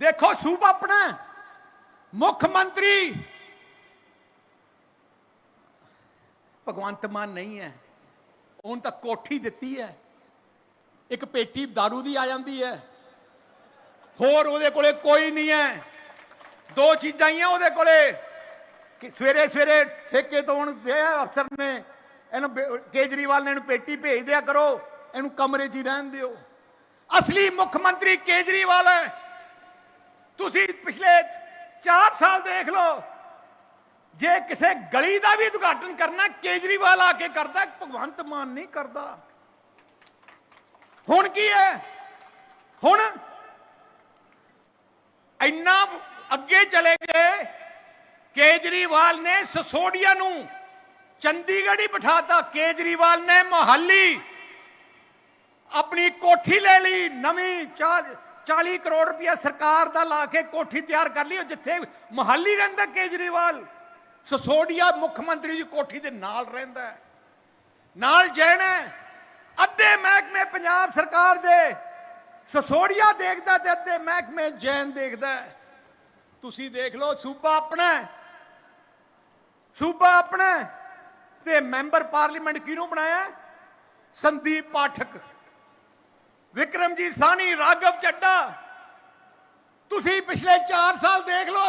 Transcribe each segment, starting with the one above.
ਦੇਖੋ ਸੂਬਾ ਆਪਣਾ ਮੁੱਖ ਮੰਤਰੀ। ਭਗਵੰਤ ਮਾਨ ਨਹੀਂ ਹੈ। ਉਹਨ ਤਾਂ ਕੋਠੀ ਦਿੱਤੀ ਹੈ। ਇੱਕ ਪੇਟੀ दारू ਦੀ ਆ ਜਾਂਦੀ ਹੈ। ਹੋਰ ਉਹਦੇ ਕੋਲੇ ਕੋਈ ਨਹੀਂ ਹੈ। ਦੋ ਚੀਜ਼ਾਂ ਹੀ ਆ ਉਹਦੇ ਕੋਲੇ। ਕਿ ਸਵੇਰੇ ਸਵੇਰੇ ਠੇਕੇ ਤੋਂ ਹੁਣ ਦੇ ਅਫਸਰ ਨੇ। ਇਹਨੂੰ ਕੇਜਰੀਵਾਲ ਨੇ ਇਹਨੂੰ ਪੇਟੀ ਭੇਜ ਦਿਆ ਕਰੋ। ਇਹਨੂੰ ਕਮਰੇ 'ਚ ਹੀ ਰਹਿਣ ਦਿਓ। ਅਸਲੀ ਮੁੱਖ ਮੰਤਰੀ ਕੇਜਰੀਵਾਲ ਹੈ। ਤੁਸੀਂ ਪਿਛਲੇ 4 ਸਾਲ ਦੇਖ ਲਓ, ਜੇ ਕਿਸੇ ਗਲੀ ਦਾ ਵੀ ਉਦਘਾਟਨ ਕਰਨਾ, ਕੇਜਰੀਵਾਲ ਆ ਕੇ ਕਰਦਾ, ਭਗਵੰਤ ਮਾਨ ਨਹੀਂ ਕਰਦਾ। ਹੁਣ ਕੀ ਹੈ? ਹੁਣ ਇੰਨਾ ਅੱਗੇ ਚਲੇ ਗਏ, ਕੇਜਰੀਵਾਲ ਨੇ ਸਸੋਡੀਆ ਨੂੰ ਚੰਡੀਗੜ੍ਹ ਹੀ ਬਿਠਾਤਾ, ਕੇਜਰੀਵਾਲ ਨੇ ਮੋਹਾਲੀ ਆਪਣੀ ਕੋਠੀ ਲੈ ਲਈ, ਨਵੀਂ ਚਾਹ 40 ਕਰੋੜ ਰੁਪਇਆ ਸਰਕਾਰ ਦਾ ਲਾ ਕੇ ਕੋਠੀ ਤਿਆਰ ਕਰ ਲਈ ਜਿੱਥੇ ਮੋਹਾਲੀ ਰਹਿੰਦਾ ਕੇਜਰੀਵਾਲ। ਸਸੋਡੀਆ ਮੁੱਖ ਮੰਤਰੀ ਦੀ ਕੋਠੀ ਦੇ ਨਾਲ ਰਹਿੰਦਾ ਨਾਲ ਜੈਨ ਅੱਧੇ ਮਹਿਕਮੇ ਪੰਜਾਬ ਸਰਕਾਰ ਦੇ। ਸਸੋੜੀਆ ਦੇਖਦਾ ਤੇ ਅੱਧੇ ਮਹਿਕਮੇ ਜੈਨ ਦੇਖਦਾ ਤੁਸੀਂ ਦੇਖ ਲਓ, ਸੂਬਾ ਆਪਣਾ ਸੂਬਾ ਆਪਣਾ ਤੇ ਮੈਂਬਰ ਪਾਰਲੀਮੈਂਟ ਕਿਹਨੂੰ ਬਣਾਇਆ? ਸੰਦੀਪ ਪਾਠਕ। ਵਿਕਰਮਜੀਤ ਸਾਨੀ ਰਾਘਵ ਚੱਡਾ। ਤੁਸੀਂ ਪਿਛਲੇ 4 ਸਾਲ ਦੇਖ ਲਓ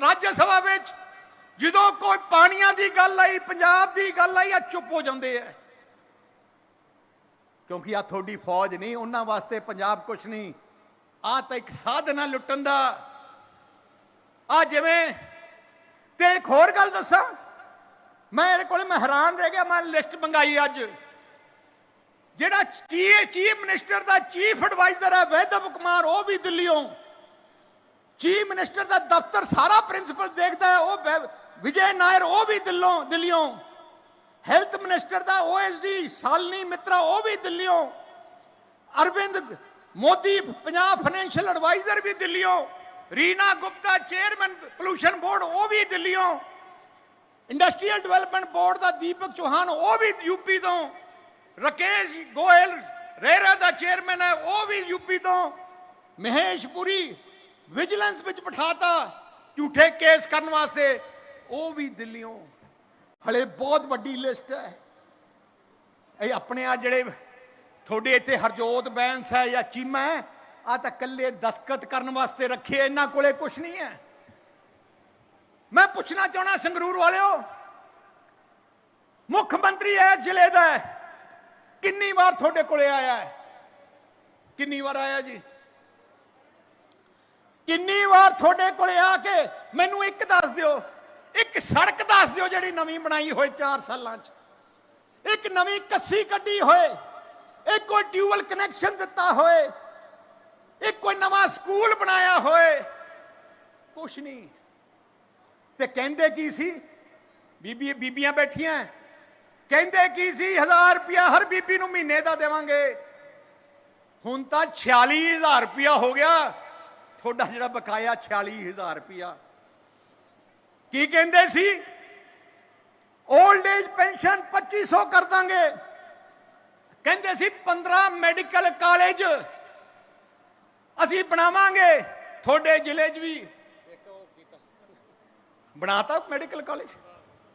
ਰਾਜ ਸਭਾ ਵਿੱਚ ਜਦੋਂ ਕੋਈ ਪਾਣੀਆਂ ਦੀ ਗੱਲ ਆਈ, ਪੰਜਾਬ ਦੀ ਗੱਲ ਆਈ ਆ ਚੁੱਪ ਹੋ ਜਾਂਦੇ ਐ ਕਿਉਂਕਿ ਆ ਤੁਹਾਡੀ ਫੌਜ ਨਹੀਂ, ਉਹਨਾਂ ਵਾਸਤੇ ਪੰਜਾਬ ਕੁਛ ਨਹੀਂ। ਆ ਤਾਂ ਇੱਕ ਸਾਧਨ ਆ ਲੁੱਟਣ ਦਾ। ਆ ਜਿਵੇਂ ਤੇ ਇੱਕ ਹੋਰ ਗੱਲ ਦੱਸਾਂ। ਮੈਂ ਇਹਦੇ ਕੋਲੇ ਮੈਂ ਹੈਰਾਨ ਰਹਿ ਗਿਆ, ਮੈਂ ਲਿਸਟ ਮੰਗਾਈ ਅੱਜ। ਜਿਹੜਾ ਚੀਫ ਮਿਨਿਸਟਰ ਦਾ ਚੀਫ ਐਡਵਾਈਜ਼ਰ ਹੈ ਵੈਦਵ ਕੁਮਾਰ, ਉਹ ਵੀ ਦਿੱਲੀੋਂ। ਚੀਫ ਮਿਨਿਸਟਰ ਦਾ ਦਫ਼ਤਰ ਸਾਰਾ ਪ੍ਰਿੰਸੀਪਲ ਦੇਖਦਾ ਹੈ, ਉਹ ਵਿਜੇ ਨਾਇਰ, ਉਹ ਵੀ ਦਿੱਲੋਂ, ਦਿੱਲੀੋਂ। ਹੈਲਥ ਮਿਨਿਸਟਰ ਦਾ ਓਐਸਡੀ ਸਾਲਨੀ ਮਿੱਤਰਾ, ਉਹ ਵੀ ਦਿੱਲੀੋਂ। ਅਰਵਿੰਦ ਮੋਦੀ, ਪੰਜਾਬ ਫਾਈਨੈਂਸ਼ੀਅਲ ਐਡਵਾਈਜ਼ਰ ਵੀ ਦਿੱਲੀੋਂ। Reena Gupta, chairman, pollution board, ਉਹ ਵੀ ਦਿੱਲੀੋਂ। ਇੰਡਸਟਰੀਅਲ ਡਿਵੈਲਪਮੈਂਟ ਬੋਰਡ ਦਾ ਦੀਪਕ ਚੌਹਾਨ, ਉਹ ਵੀ ਯੂਪੀ ਤੋਂ। ਰਕੇਸ਼ ਗੋਇਲ, ਰੇਰਾ ਦਾ ਚੇਅਰਮੈਨ ਹੈ, ਉਹ ਵੀ ਯੂਪੀ ਤੋਂ। ਮਹੇਸ਼ ਪੁਰੀ, ਵਿਜੀਲੈਂਸ ਵਿੱਚ ਬਿਠਾਤਾ, ਝੂਠੇ ਕੇਸ ਕਰਨ ਵਾਸਤੇ। ਉਹ ਵੀ ਦਿੱਲੀੋਂ। ਹਲੇ ਬਹੁਤ ਵੱਡੀ ਲਿਸਟ ਹੈ। ਇਹ ਆਪਣੇ ਆ ਜਿਹੜੇ ਤੁਹਾਡੇ ਇੱਥੇ ਹਰਜੋਤ ਬੈਂਸ ਹੈ ਜਾਂ ਚੀਮਾ ਹੈ ਆ ਤਾਂ ਕੱਲੇ ਦਸਕਤ ਕਰਨ ਵਾਸਤੇ ਰੱਖੇ ਇਹਨਾਂ ਕੋਲੇ ਕੁਝ ਨਹੀਂ ਹੈ। ਮੈਂ ਪੁੱਛਣਾ ਚਾਹਣਾ ਸੰਗਰੂਰ ਵਾਲਿਓ, ਮੁੱਖ ਮੰਤਰੀ ਹੈ ਜ਼ਿਲ੍ਹੇ ਦਾ ਕਿੰਨੀ ਵਾਰ ਤੁਹਾਡੇ ਕੋਲੇ ਆਇਆ ਹੈ? ਕਿੰਨੀ ਵਾਰ ਆਇਆ ਜੀ? ਕਿੰਨੀ ਵਾਰ ਤੁਹਾਡੇ ਕੋਲੇ ਆ ਕੇ ਮੈਨੂੰ ਇੱਕ ਦੱਸ ਦਿਓ, ਇੱਕ ਸੜਕ ਦੱਸ ਦਿਓ ਜਿਹੜੀ ਨਵੀਂ ਬਣਾਈ ਹੋਏ 4 ਸਾਲਾਂ 'ਚ। ਇੱਕ ਨਵੀਂ ਕੱਸੀ ਕੱਢੀ ਹੋਏ, ਇੱਕ ਕੋਈ ਟਿਊਬਲ ਕਨੈਕਸ਼ਨ ਦਿੱਤਾ ਹੋਏ, ਇੱਕ ਕੋਈ ਨਵਾਂ ਸਕੂਲ ਬਣਾਇਆ ਹੋਏ। ਕੁਛ ਨਹੀਂ। ਤੇ ਕਹਿੰਦੇ ਕੀ ਸੀ? ਬੀਬੀ ਬੀਬੀਆਂ ਬੈਠੀਆਂ। ਕਹਿੰਦੇ ਕੀ ਸੀ? 1000 ਰੁਪਇਆ ਹਰ ਬੀਬੀ ਨੂੰ ਮਹੀਨੇ ਦਾ ਦੇਵਾਂਗੇ। ਹੁਣ ਤਾਂ 46000 ਰੁਪਇਆ ਹੋ ਗਿਆ। ਤੁਹਾਡਾ ਜਿਹੜਾ ਬਕਾਇਆ 46000 ਰੁਪਇਆ। ਕੀ ਕਹਿੰਦੇ ਸੀ? 올ਡ ਏਜ ਪੈਨਸ਼ਨ 2500 ਕਰ ਦਾਂਗੇ। ਕਹਿੰਦੇ ਸੀ 15 ਮੈਡੀਕਲ ਕਾਲਜ ਅਸੀਂ ਬਣਾਵਾਂਗੇ। ਤੁਹਾਡੇ ਜ਼ਿਲ੍ਹੇ 'ਚ ਵੀ। ਬਣਾਤਾ ਮੈਡੀਕਲ ਕਾਲਜ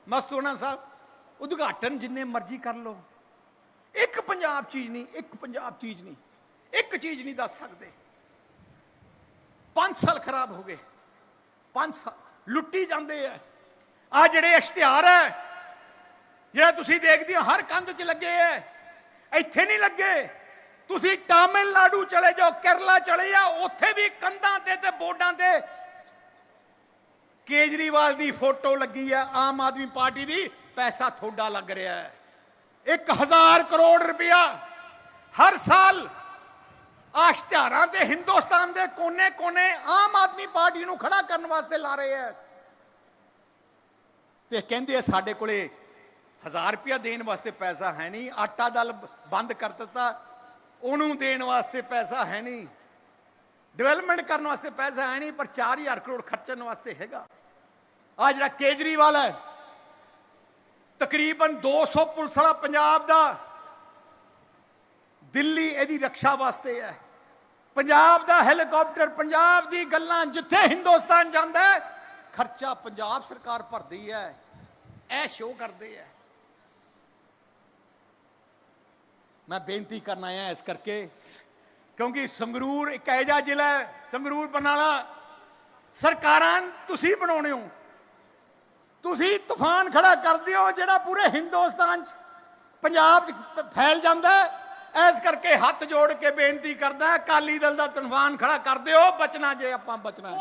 ਮਸਤੂਨਾ ਸਾਹਿਬ। ਉਦਘਾਟਨ ਜਿੰਨੇ ਮਰਜ਼ੀ ਕਰ ਲਓ। ਇੱਕ ਪੰਜਾਬ ਚੀਜ਼ ਨਹੀਂ, ਇੱਕ ਪੰਜਾਬ ਚੀਜ਼ ਨਹੀਂ, ਇੱਕ ਚੀਜ਼ ਨਹੀਂ ਦੱਸ ਸਕਦੇ। 5 ਸਾਲ ਖਰਾਬ ਹੋ ਗਏ। 5 ਸਾਲ ਲੁੱਟੀ ਜਾਂਦੇ ਆ। ਆ ਜਿਹੜੇ ਇਸ਼ਤਿਹਾਰ ਹੈ ਜਿਹੜਾ ਤੁਸੀਂ ਦੇਖਦੇ ਹੋ, ਹਰ ਕੰਧ 'ਚ ਲੱਗੇ ਐ ਇੱਥੇ ਨਹੀਂ ਲੱਗੇ। ਤੁਸੀਂ ਤਾਮਿਲਨਾਡੂ ਚਲੇ ਜਾਓ, ਕੇਰਲਾ ਚਲੇ ਜਾਓ, ਉੱਥੇ ਵੀ ਕੰਧਾਂ ਤੇ ਤੇ ਬੋਰਡਾਂ ਤੇ ਕੇਜਰੀਵਾਲ ਦੀ ਫੋਟੋ ਲੱਗੀ ਹੈ ਆਮ ਆਦਮੀ ਪਾਰਟੀ ਦੀ। ਪੈਸਾ ਥੋੜਾ ਲੱਗ ਰਿਹਾ ਹੈ। 1000 ਕਰੋੜ ਰੁਪਇਆ ਹਰ ਸਾਲ ਆਸ਼ਤਿਹਾਰਾਂ ਤੇ ਹਿੰਦੁਸਤਾਨ ਦੇ ਕੋਨੇ-ਕੋਨੇ ਆਮ ਆਦਮੀ ਪਾਰਟੀ ਨੂੰ ਖੜਾ ਕਰਨ ਵਾਸਤੇ ਲਾ ਰਹੇ ਹੈ। ਤੇ ਕਹਿੰਦੇ ਆ ਸਾਡੇ ਕੋਲੇ 1000 ਰੁਪਇਆ ਦੇਣ ਵਾਸਤੇ ਪੈਸਾ ਹੈ ਨਹੀਂ, ਆਟਾ ਦਲ ਬੰਦ ਕਰ ਦਿੱਤਾ, ਉਹਨੂੰ ਦੇਣ ਵਾਸਤੇ ਪੈਸਾ ਹੈ ਨਹੀਂ, ਡਿਵੈਲਪਮੈਂਟ ਕਰਨ ਵਾਸਤੇ ਪੈਸਾ ਹੈ ਨਹੀਂ, ਪਰ 4000 ਕਰੋੜ ਖਰਚਣ ਵਾਸਤੇ ਹੈਗਾ। ਆ ਜਿਹੜਾ ਕੇਜਰੀਵਾਲ ਹੈ ਤਕਰੀਬਨ 200 ਪੁਲਿਸ ਵਾਲਾ ਪੰਜਾਬ ਦਾ ਦਿੱਲੀ ਇਹਦੀ ਰੱਖਿਆ ਵਾਸਤੇ ਹੈ। ਪੰਜਾਬ ਦਾ ਹੈਲੀਕਾਪਟਰ, ਪੰਜਾਬ ਦੀ ਗੱਲਾਂ ਜਿੱਥੇ ਹਿੰਦੁਸਤਾਨ ਜਾਂਦਾ ਖਰਚਾ ਪੰਜਾਬ ਸਰਕਾਰ ਭਰਦੀ ਹੈ। ਇਹ ਸ਼ੋਅ ਕਰਦੇ ਹੈ। ਮੈਂ ਬੇਨਤੀ ਕਰਨ ਆਇਆ ਇਸ ਕਰਕੇ, ਕਿਉਂਕਿ ਸੰਗਰੂਰ ਇੱਕ ਐਜਾ ਜ਼ਿਲ੍ਹਾ ਹੈ, ਸੰਗਰੂਰ ਬਨਾਲਾ ਸਰਕਾਰਾਂ ਤੁਸੀਂ ਬਣਾਉਣੇ ਹੋ। ਤੁਸੀਂ ਤੂਫਾਨ ਖੜਾ ਕਰਦੇ ਹੋ ਜਿਹੜਾ ਪੂਰੇ ਹਿੰਦੁਸਤਾਨ 'ਚ ਪੰਜਾਬ 'ਚ ਫੈਲ ਜਾਂਦਾ ਹੈ। ਇਸ ਕਰਕੇ ਹੱਥ ਜੋੜ ਕੇ ਬੇਨਤੀ ਕਰਦਾ ਅਕਾਲੀ ਦਲ ਦਾ ਤੂਫਾਨ ਖੜਾ ਕਰਦੇ ਹੋ ਬਚਣਾ ਜੇ ਆਪਾਂ ਬਚਣਾ